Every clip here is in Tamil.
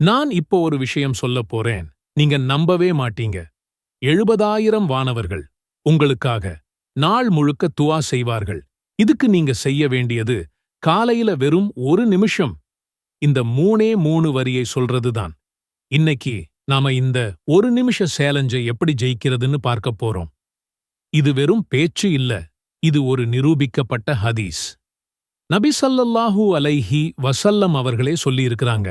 நான் இப்போ ஒரு விஷயம் சொல்லப் போறேன். நீங்க நம்பவே மாட்டீங்க. எழுபதாயிரம் வானவர்கள் உங்களுக்காக நாள் முழுக்க துவா செய்வார்கள். இதுக்கு நீங்க செய்ய வேண்டியது காலையில வெறும் ஒரு நிமிஷம். இந்த மூணே மூணு வரியை சொல்றதுதான். இன்னைக்கு நாம இந்த ஒரு நிமிஷ சேலஞ்சை எப்படி ஜெயிக்கிறதுன்னு பார்க்க போறோம். இது வெறும் பேச்சு இல்ல. இது ஒரு நிரூபிக்கப்பட்ட ஹதீஸ். நபிசல்லல்லாஹு அலைஹி வசல்லம் அவர்களே சொல்லியிருக்கிறாங்க.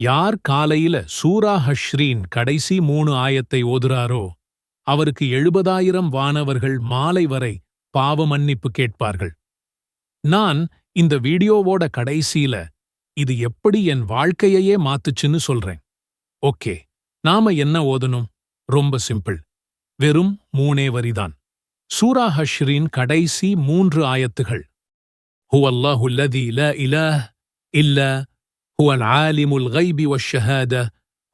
யார் காலையில சூரா ஹஷ்ரீன் கடைசி மூணு ஆயத்தை ஓதுறாரோ அவருக்கு எழுபதாயிரம் வானவர்கள் மாலை வரை பாவ மன்னிப்பு கேட்பார்கள். நான் இந்த வீடியோவோட கடைசியில இது எப்படி என் வாழ்க்கையையே மாத்துச்சுன்னு சொல்றேன். ஓகே நாம என்ன ஓதணும்? ரொம்ப சிம்பிள். வெறும் மூணே வரிதான். சூரா ஹஷ்ரீன் கடைசி மூன்று ஆயத்துகள். ஹுவல்லாஹுல்லதி இல இல இல்ல هو العالم الغيب والشهادة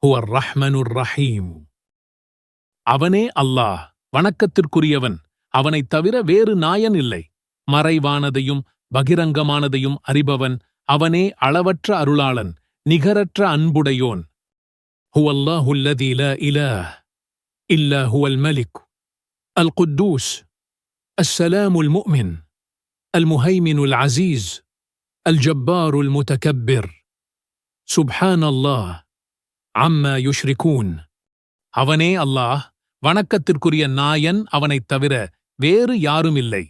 هو الرحمن الرحيم அவனே அல்லாஹ் வணக்கத்திற்குரியவன் அவனைத் தவிர வேறு நாயன் இல்லை மறைவானதையும் பகிரங்கமானதையும் அறிபவன் அவனே அளவற்ற அருளாளன் நிகரற்ற அன்புடையோன் هو الله الذي لا إله إلا هو الملك القدوس السلام المؤمن المهيمن العزيز الجبار المتكبر சுப்ஹான் அல்லாஹ் அம்மா யுஷ்ரிகூன். அவனே அல்லாஹ் வணக்கத்திற்குரிய நாயன் அவனைத் தவிர வேறு யாரும் இல்லை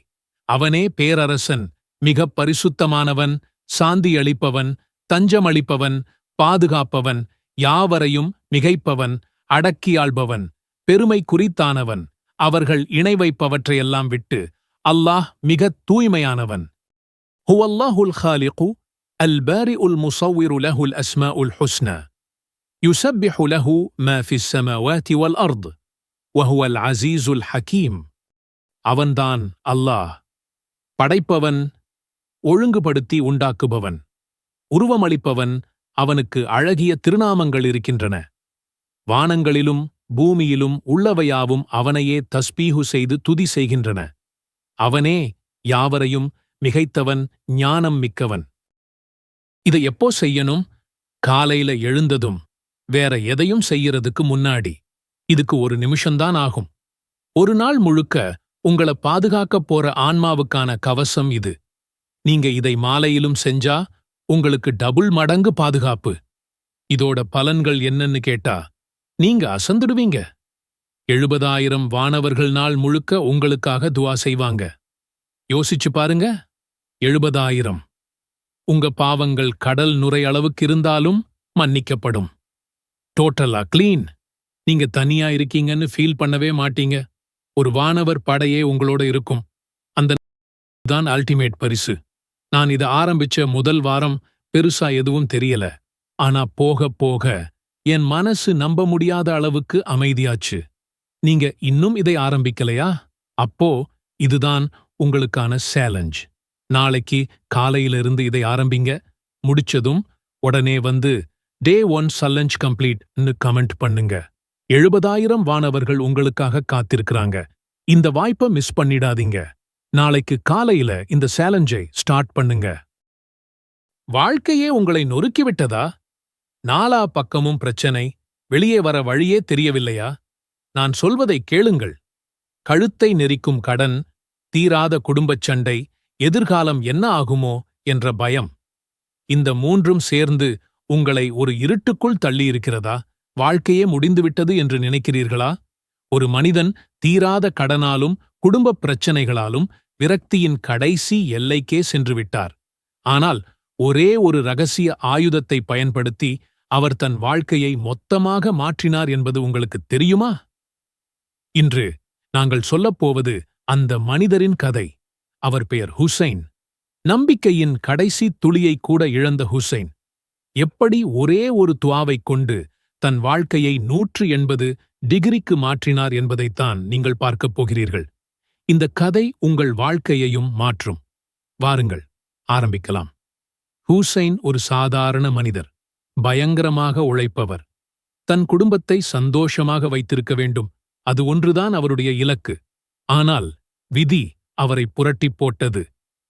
அவனே பேரரசன் மிகப் பரிசுத்தமானவன் சாந்தியளிப்பவன் தஞ்சமளிப்பவன் பாதுகாப்பவன் யாவரையும் மிகைப்பவன் அடக்கியாள்பவன் பெருமை குறித்தானவன் அவர்கள் இணை வைப்பவற்றையெல்லாம் விட்டு அல்லாஹ் மிகத் தூய்மையானவன். ஹுவல்லாஹுல் ஹாலிகு அல் பாரிஉல் முசவ்விரு லஹுல் அஸ்மாஉல் ஹுஸ்னா يسبح له ما في السماوات والأرض وهو العزيز الحكيم அவன்தான் அல்லாஹ் படைப்பவன் ஒழுங்குபடுத்தி உண்டாக்குபவன் உருவமளிப்பவன் அவனுக்கு அழகிய திருநாமங்கள் இருக்கின்றன வானங்களிலும் பூமியிலும் உள்ளவையாவும் அவனையே தஸ்பீஹு செய்து துதி செய்கின்றன அவனே யாவரையும் மிகைத்தவன் ஞானம் மிக்கவன் இதை எப்போ செய்யணும்? காலையில எழுந்ததும் வேற எதையும் செய்யறதுக்கு முன்னாடி. இதுக்கு ஒரு நிமிஷம்தான் ஆகும். ஒரு நாள் முழுக்க உங்கள பாதுகாக்கப் போற ஆன்மாவுக்கான கவசம் இது. நீங்க இதை மாலையிலும் செஞ்சா உங்களுக்கு டபுள் மடங்கு பாதுகாப்பு. இதோட பலன்கள் என்னன்னு கேட்டா நீங்க அசந்துடுவீங்க. எழுபதாயிரம் வானவர்கள் நாள் முழுக்க உங்களுக்காக துவா செய்வாங்க. யோசிச்சு பாருங்க. எழுபதாயிரம். உங்க பாவங்கள் கடல் நுரை அளவுக்கு இருந்தாலும் மன்னிக்கப்படும். டோட்டலா கிளீன் நீங்க தனியா இருக்கீங்கன்னு ஃபீல் பண்ணவே மாட்டீங்க. ஒரு வானவர் படையே உங்களோட இருக்கும். அந்த தான் அல்டிமேட் பரிசு. நான் இத ஆரம்பிச்ச முதல் வாரம் பெருசா எதுவும் தெரியல. ஆனா போக போக என் மனசு நம்ப முடியாத அளவுக்கு அமைதியாச்சு. நீங்க இன்னும் இதை ஆரம்பிக்கலையா? அப்போ இதுதான் உங்களுக்கான சேலஞ்ச் நாளைக்கு காலையிலிருந்து இதை ஆரம்பிங்க. முடிச்சதும் உடனே வந்து டே ஒன் சல்லஞ்ச் கம்ப்ளீட்னு கமெண்ட் பண்ணுங்க. எழுபதாயிரம் வானவர்கள் உங்களுக்காக காத்திருக்கிறாங்க. இந்த வாய்ப்பை மிஸ் பண்ணிடாதீங்க. நாளைக்கு காலையில இந்த சேலஞ்சை ஸ்டார்ட் பண்ணுங்க. வாழ்க்கையே உங்களை நொறுக்கிவிட்டதா? நாலா பக்கமும் பிரச்சனை. வெளியே வர வழியே தெரியவில்லையா? நான் சொல்வதை கேளுங்கள். கழுத்தை நெரிக்கும் கடன் தீராத குடும்பச் சண்டை எதிர்காலம் என்ன ஆகுமோ என்ற பயம். இந்த மூன்றும் சேர்ந்து உங்களை ஒரு இருட்டுக்குள் தள்ளியிருக்கிறதா? வாழ்க்கையே முடிந்துவிட்டது என்று நினைக்கிறீர்களா? ஒரு மனிதன் தீராத கடனாலும் குடும்பப் பிரச்சனைகளாலும் விரக்தியின் கடைசி எல்லைக்கே சென்றுவிட்டார். ஆனால் ஒரே ஒரு ரகசிய ஆயுதத்தை பயன்படுத்தி அவர் தன் வாழ்க்கையை மொத்தமாக மாற்றினார் என்பது உங்களுக்கு தெரியுமா? இன்று நாங்கள் சொல்லப்போவது அந்த மனிதரின் கதை. அவர் பெயர் ஹுசைன். நம்பிக்கையின் கடைசி துளியை கூட இழந்த ஹுசைன். எப்படி ஒரே ஒரு துவாவைக் கொண்டு தன் வாழ்க்கையை நூற்று எண்பது டிகிரிக்கு மாற்றினார் என்பதைத்தான் நீங்கள் பார்க்கப் போகிறீர்கள். இந்த கதை உங்கள் வாழ்க்கையையும் மாற்றும். வாருங்கள் ஆரம்பிக்கலாம். ஹூசைன் ஒரு சாதாரண மனிதர் பயங்கரமாக உழைப்பவர். தன் குடும்பத்தை சந்தோஷமாக வைத்திருக்க வேண்டும் அது ஒன்றுதான் அவருடைய இலக்கு. ஆனால் விதி அவரை புரட்டிப் போட்டது.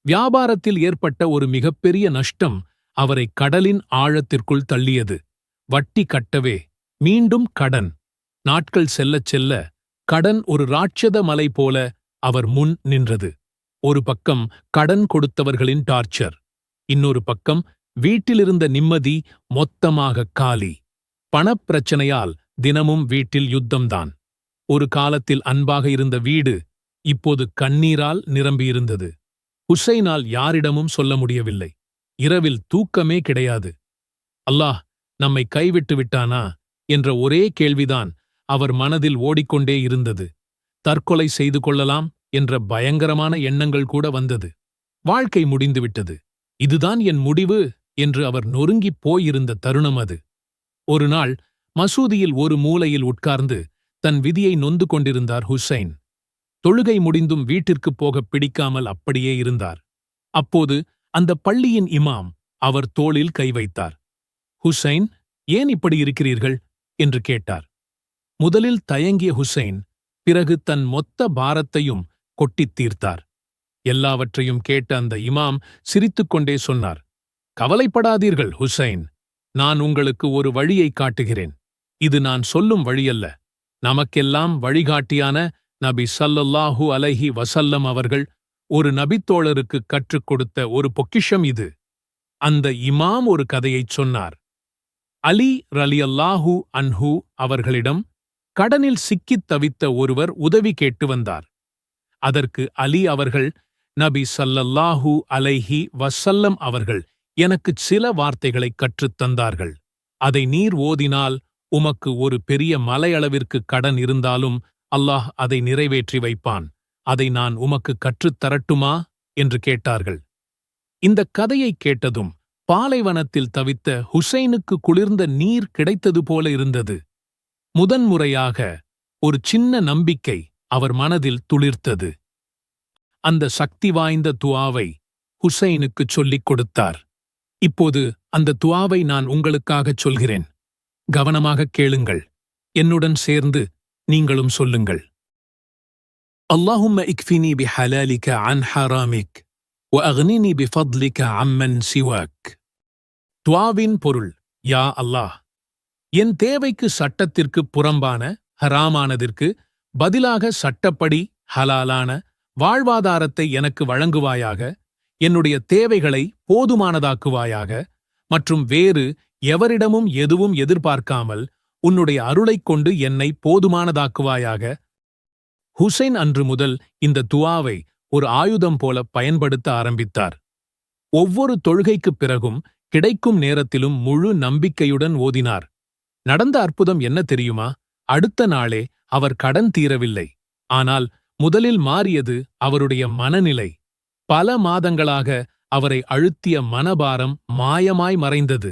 வியாபாரத்தில் ஏற்பட்ட ஒரு மிகப்பெரிய நஷ்டம் அவரை கடலின் ஆழத்திற்குள் தள்ளியது. வட்டி கட்டவே மீண்டும் கடன். நாட்கள் செல்லச் செல்ல கடன் ஒரு ராட்சத மலை போல அவர் முன் நின்றது. ஒரு பக்கம் கடன் கொடுத்தவர்களின் டார்ச்சர் இன்னொரு பக்கம் வீட்டிலிருந்த நிம்மதி மொத்தமாக காலி. பணப்பிரச்சனையால் தினமும் வீட்டில் யுத்தம்தான். ஒரு காலத்தில் அன்பாக இருந்த வீடு இப்போது கண்ணீரால் நிரம்பியிருந்தது. ஹுசைனால் யாரிடமும் சொல்ல முடியவில்லை. இரவில் தூக்கமே கிடையாது. அல்லாஹ் நம்மை கைவிட்டு விட்டானா? என்ற ஒரே கேள்விதான் அவர் மனதில் ஓடிக்கொண்டே இருந்தது. தற்கொலை செய்து கொள்ளலாம் என்ற பயங்கரமான எண்ணங்கள் கூட வந்தது. வாழ்க்கை முடிந்துவிட்டது. இதுதான் என் முடிவு என்று அவர் நொறுங்கிப் போயிருந்த தருணம் அது. ஒரு நாள் மசூதியில் ஒரு மூலையில் உட்கார்ந்து தன் விதியை நொந்து கொண்டிருந்தார் ஹுசைன். தொழுகை முடிந்தும் வீட்டிற்குப் போகப் பிடிக்காமல் அப்படியே இருந்தார். அப்போது அந்த பள்ளியின் இமாம் அவர் தோளில் கை வைத்தார். ஹுசைன் ஏன் இப்படி இருக்கிறீர்கள்? என்று கேட்டார். முதலில் தயங்கிய ஹுசைன் பிறகு தன் மொத்த பாரத்தையும் கொட்டித் தீர்த்தார். எல்லாவற்றையும் கேட்ட அந்த இமாம் சிரித்துக்கொண்டே சொன்னார் கவலைப்படாதீர்கள் ஹுசைன் நான் உங்களுக்கு ஒரு வழியை காட்டுகிறேன். இது நான் சொல்லும் வழியல்ல. நமக்கெல்லாம் வழிகாட்டியான நபி சல்லல்லாஹு அலைஹி வசல்லம் அவர்கள் ஒரு நபித்தோழருக்கு கற்றுக் கொடுத்த ஒரு பொக்கிஷம் இது. அந்த இமாம் ஒரு கதையைச் சொன்னார். அலி ரலியல்லாஹு அன்ஹு அவர்களிடம் கடனில் சிக்கித் தவித்த ஒருவர் உதவி கேட்டு வந்தார். அதற்கு அலி அவர்கள் நபி சல்லல்லாஹு அலைஹி வசல்லம் அவர்கள் எனக்குச் சில வார்த்தைகளைக் கற்றுத் தந்தார்கள். அதை நீர் ஓதினால் உமக்கு ஒரு பெரிய மலையளவிற்கு கடன் இருந்தாலும் அல்லாஹ் அதை நிறைவேற்றி வைப்பான். அதை நான் உமக்கு கற்றுத் தரட்டுமா? என்று கேட்டார்கள். இந்தக் கதையைக் கேட்டதும் பாலைவனத்தில் தவித்த ஹுசைனுக்கு குளிர்ந்த நீர் கிடைத்தது போல இருந்தது. முதன்முறையாக ஒரு சின்ன நம்பிக்கை அவர் மனதில் துளிர்த்தது. அந்த சக்தி வாய்ந்த துவாவை ஹுசைனுக்குச் சொல்லிக் கொடுத்தார். இப்போது அந்த துவாவை நான் உங்களுக்காகச் சொல்கிறேன். கவனமாகக் கேளுங்கள். என்னுடன் சேர்ந்து நீங்களும் சொல்லுங்கள் اللهم اكفني بحلالك عن حرامك واغنني بفضلك عمن سواك துவாவின் பொருள் யா அல்லாஹ் என் தேவைக்கு சட்டத்திற்கு புறம்பான ஹராமானதிற்கு பதிலாக சட்டப்படி ஹலாலான வாழ்வாதாரத்தை எனக்கு வழங்குவாயாக என்னுடைய தேவைகளை போதுமானதாக்குவாயாக மற்றும் வேறு எவரிடமும் எதுவும் எதிர்பார்க்காமல் உன்னுடைய அருளைக் கொண்டு என்னை போதுமானதாக்குவாயாக. ஹுசைன் அன்று முதல் இந்த துவாவை ஒரு ஆயுதம் போல பயன்படுத்த ஆரம்பித்தார். ஒவ்வொரு தொழுகைக்குப் பிறகும் கிடைக்கும் நேரத்திலும் முழு நம்பிக்கையுடன் ஓதினார். நடந்த அற்புதம் என்ன தெரியுமா? அடுத்த நாளே அவர் கடன் தீரவில்லை. ஆனால் முதலில் மாறியது அவருடைய மனநிலை. பல மாதங்களாக அவரை அழுத்திய மனபாரம் மாயமாய் மறைந்தது.